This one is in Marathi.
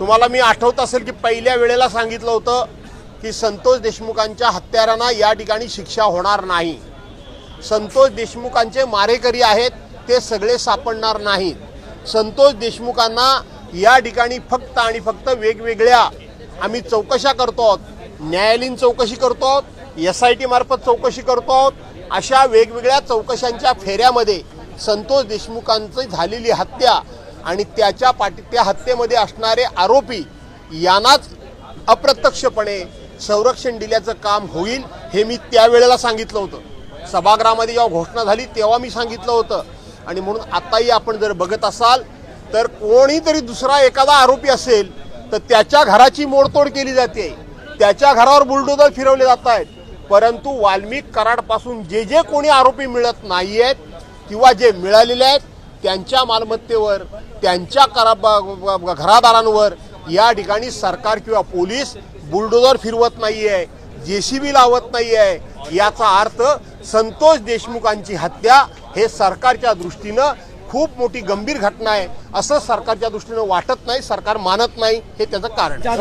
तुम्हाला मी आठवत असेल की पहिल्या वेळेला सांगितलं होतं की संतोष देशमुखांच्या हत्यारांना या ठिकाणी शिक्षा होणार नाही. संतोष देशमुखांचे मारेकरी आहेत ते सगळे सापडणार नाहीत. संतोष देशमुखांना या ठिकाणी फक्त आणि फक्त वेगवेगळ्या आम्ही चौकशा करतो आहोत. न्यायालयीन चौकशी करतो आहोत एस आय टी मार्फत चौकशी करतो आहोत. अशा वेगवेगळ्या चौकशांच्या फेऱ्यामध्ये संतोष देशमुखांची झालेली हत्या आणि त्याच्या पाठी त्या हत्येमध्ये असणारे आरोपी यांनाच अप्रत्यक्षपणे संरक्षण दिल्याचं काम होईल हे मी त्यावेळेला सांगितलं होतं. सभागृहामध्ये जेव्हा घोषणा झाली तेव्हा मी सांगितलं होतं. आणि म्हणून आताही आपण जर बघत असाल तर कोणीतरी दुसरा एखादा आरोपी असेल तर त्याच्या घराची मोडतोड केली जाते. त्याच्या घरावर बुलडोजर फिरवले जात आहेत. परंतु वाल्मिक कराडपासून जे जे कोणी आरोपी मिळत नाही आहेत किंवा जे मिळालेले आहेत त्यांच्या मालमत्तेवर त्यांच्या करा घरादारांवर या ठिकाणी सरकार किंवा पोलीस बुलडोजर फिरवत नाही आहे जे सी बी लावत नाही आहे याचा अर्थ संतोष देशमुखांची हत्या हे सरकारच्या दृष्टीनं खूप मोठी गंभीर घटना आहे. असं सरकारच्या दृष्टीनं वाटत नाही सरकार मानत नाही हे त्याचं कारण